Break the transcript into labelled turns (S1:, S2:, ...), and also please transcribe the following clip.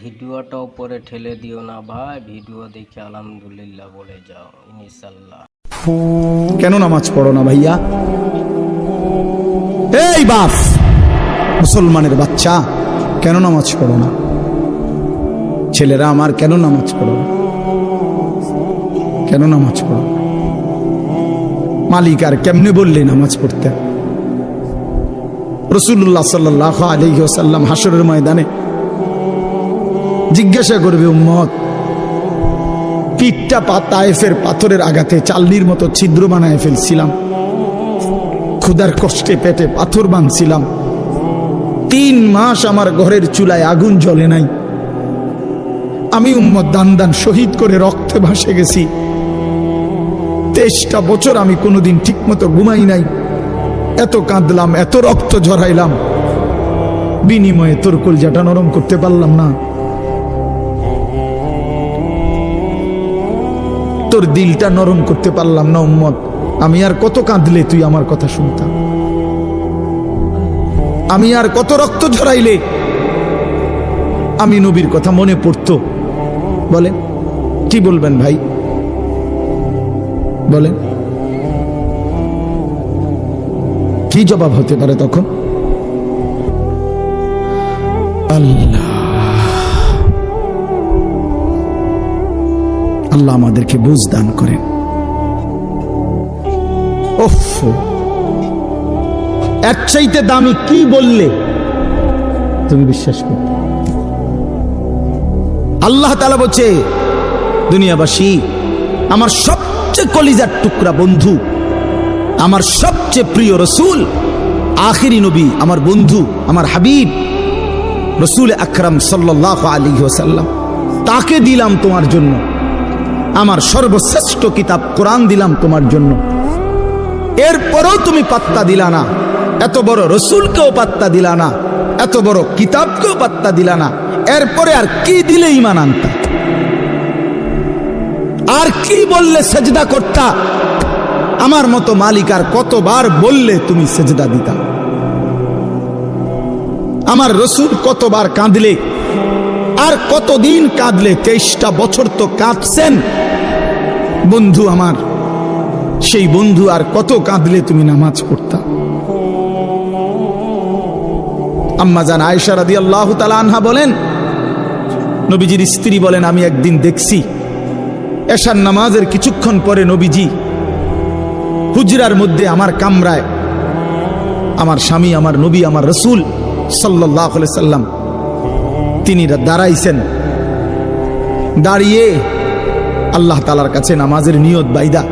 S1: ভিডিওটা উপরে ঠেলে দিও না ভাই, ভিডিও দেখে আলহামদুলিল্লাহ বলে যাও ইনশাল্লাহ
S2: কেন নামাজ পড়ো না ভাইয়া? এই বাপ মুসলমানের বাচ্চা, কেন নামাজ পড়ো না? ছেলেরা আমার কেন নামাজ পড়ো কেন নামাজ পড়ো মালিক আর কেমনে বললে নামাজ পড়তে? রসুল্লাহ সাল্লাহ আলহ্লাম হাসরের ময়দানে জিজ্ঞাসা করবে, উম্মত, পিঠটা পা পাথরের আঘাতে চাল্লির মতো ছিদ্র বানায় ফেলছিলাম। ক্ষুদার কষ্টে পেটে পাথর বাঁধছিলাম। তিন মাস আমার ঘরের চুলায় আগুন জ্বলে নাই। আমি উম্মত দান দান শহীদ করে রক্তে ভাসে গেছি। তেইশটা বছর আমি কোনোদিন ঠিক মতো ঘুমাই নাই। এত কাঁদলাম, এত রক্ত ঝরাইলাম। বিনিময়ে তোর কলজাটা নরম করতে পারলাম না। তোর দিলটা নরম করতে পারলাম না, উম্মত। আমি আর কত কাঁদলে তুই আমার কথা শুনতাম আমি আর কত রক্ত ঝরাইলে? আমি নবীর কথা মনে পড়তো। বলেন, কি বলবেন ভাই? বলেন। কি জবাব হতে পারে তখন? আল্লাহ। আল্লাহ আমাদেরকে বুঝ দান করেন। ওফ! এর চাইতে দামি কি বললে? তুমি বিশ্বাস করতে আল্লাহ তালা বলছে দুনিয়াবাসী আমার সবচেয়ে কলিজার টুকরা বন্ধু আমার সবচেয়ে প্রিয় রসুল আখিরি নবী আমার বন্ধু আমার হাবিব রসুল আকরাম সাল্লাহ আলী ওসাল্লাম তাকে দিলাম তোমার জন্য। আমার সর্বশ্রেষ্ঠ কিতাব কোরআন দিলাম তোমার জন্য। এরপরেও তুমি পাত্তা দিলা না। এত বড় রসুলকেও পাত্তা দিলা না। এত বড় কিতাবকেও পাত্তা দিলা না। এরপরে আর কি দিলে ইমান আনতা? আর কি বললে সেজদা করতা? আমার মতো মালিক আর কতবার বললে তুমি সেজদা দিতা? আমার রসুল কতবার কাঁদলে? আর কতদিন কাঁদলে তেইশটা বছর তো কাঁদছেন? বন্ধু আমার, সেই বন্ধু আর কত কাঁদলে তুমি নামাজ পড়তা? আম্মা জান আয়সা আল্লাহ আনহা বলেন, নবীজির স্ত্রী বলেন, আমি একদিন দেখছি, এশার নামাজের কিছুক্ষণ পরে নবীজি হুজরার মধ্যে আমার কামরায়, আমার স্বামী, আমার নবী, আমার রসুল সাল্লাহ সাল্লাম তিনি দাঁড়াইছেন। দাঁড়িয়ে আল্লাহ তালার কাছে নামাজের নিয়ত বাইদা।